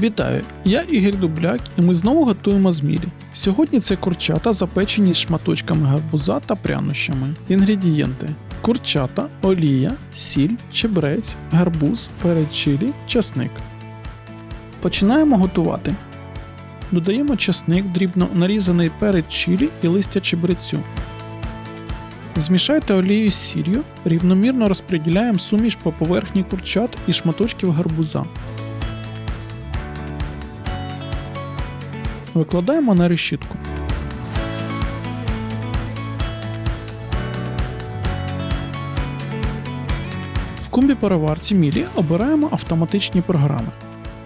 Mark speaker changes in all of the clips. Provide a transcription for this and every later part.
Speaker 1: Вітаю! Я Ігор Дубляк і ми знову готуємо змілі. Сьогодні це курчата, запечені шматочками гарбуза та прянощами. Інгредієнти: курчата, олія, сіль, чебрець, гарбуз, перець чилі, часник. Починаємо готувати. Додаємо часник, дрібно нарізаний перець чилі і листя чебрецю. Змішайте олію з сіллю, рівномірно розподіляємо суміш по поверхні курчат і шматочків гарбуза. Викладаємо на решітку. В кумбі переварці мілі обираємо автоматичні програми: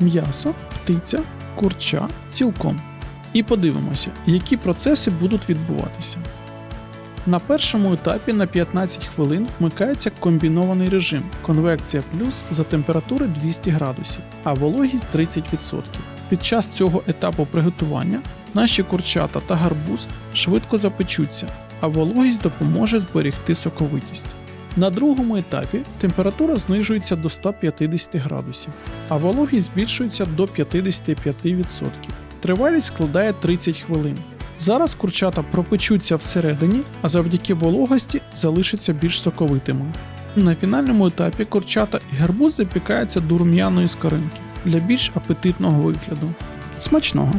Speaker 1: м'ясо, птиця, курча цілком. І подивимося, які процеси будуть відбуватися. На першому етапі на 15 хвилин вмикається комбінований режим конвекція плюс за температури 200 градусів, а вологість 30%. Під час цього етапу приготування наші курчата та гарбуз швидко запечуться, а вологість допоможе зберегти соковитість. На другому етапі температура знижується до 150 градусів, а вологість збільшується до 55%. Тривалість складає 30 хвилин. Зараз курчата пропечуться всередині, а завдяки вологості залишаться більш соковитими. На фінальному етапі курчата і гарбуз запікаються до рум'яної скоринки для більш апетитного вигляду. Смачного!